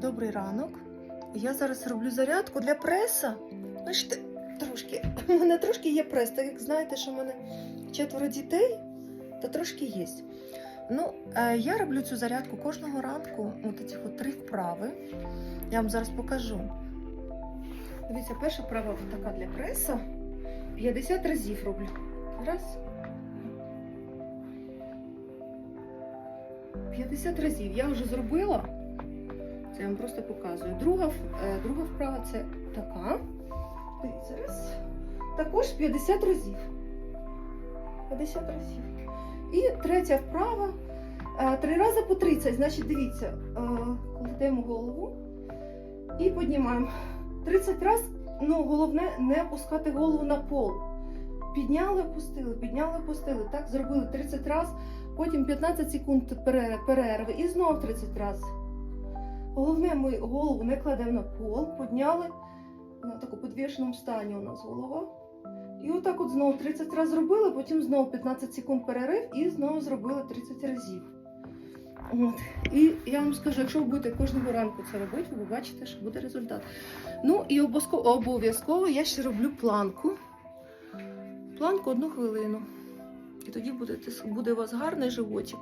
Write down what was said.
Добрий ранок. Я зараз роблю зарядку для преса. Бачите, трошки. У мене трошки є прес, так як знаєте, що в мене четверо дітей, то трошки є. Ну, е, я роблю цю зарядку кожного ранку. От ці три вправи. Я вам зараз покажу. Дивіться, перша вправа така для преса. 50 разів роблю. Раз. 50 разів. Я вже зробила. Це я вам просто показую. Друга, е, друга вправа це така. Дивіться, раз. Також 50 разів. 50 разів. І третя вправа. е, Три рази по 30. Значить, дивіться, е, кладемо голову і піднімаємо. 30 разів, ну, головне не опускати голову на пол. Підняли, опустили, підняли, опустили. Так зробили 30 разів, потім 15 секунд перерви і знову 30 разів. Головне, ми голову не кладемо на пол, підняли на таку підвішеному стані у нас голова. І отак от знову 30 разів зробили, потім знову 15 секунд перерив і знову зробили 30 разів. От. І я вам скажу, якщо ви будете кожного ранку це робити, ви побачите, що буде результат. Ну і обов'язково, я ще роблю планку. Планку одну хвилину. І тоді буде, буде у вас гарний животик.